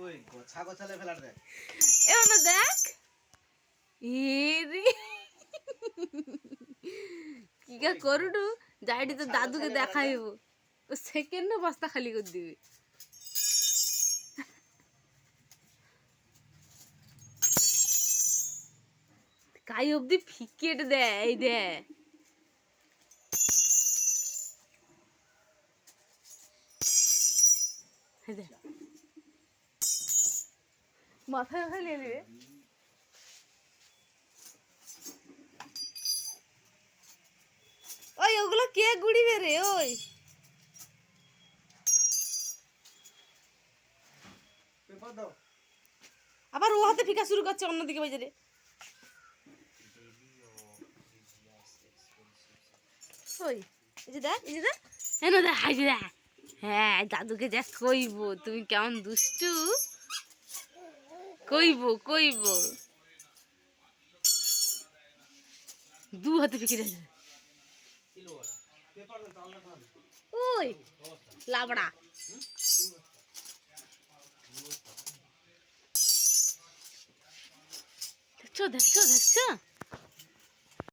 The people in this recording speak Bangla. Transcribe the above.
ওই গোছা গোছালে ফেলার দেখ। দেখ। ইরি। কি গা করুটু যাইটি তো দাদুকে দেখাইব। ও সেকেন্ড বস্তা খালি করে দিবে। কাই অবধি ফিকেট দেয় এই দে। এই দে। মাথায় মাথায় নিয়ে নেবে। ওই ওগুলো কে গুড়িবে রে ওই? আবার ও হাতে ফিকা শুরু করছে অন্যদিকে বাজারে ওই এই যে দেখ এই যে দেখ। হ্যাঁ দেখ যে হ্যাঁ দাদুকে দেখ কইব তুমি কেমন দুষ্টু। কইব কইব। দু হাতে ফিকে দেখ পেপার দাও তাহলে না খাবে ওই, লাবড়া। দেখছ দেখছ দেখছ?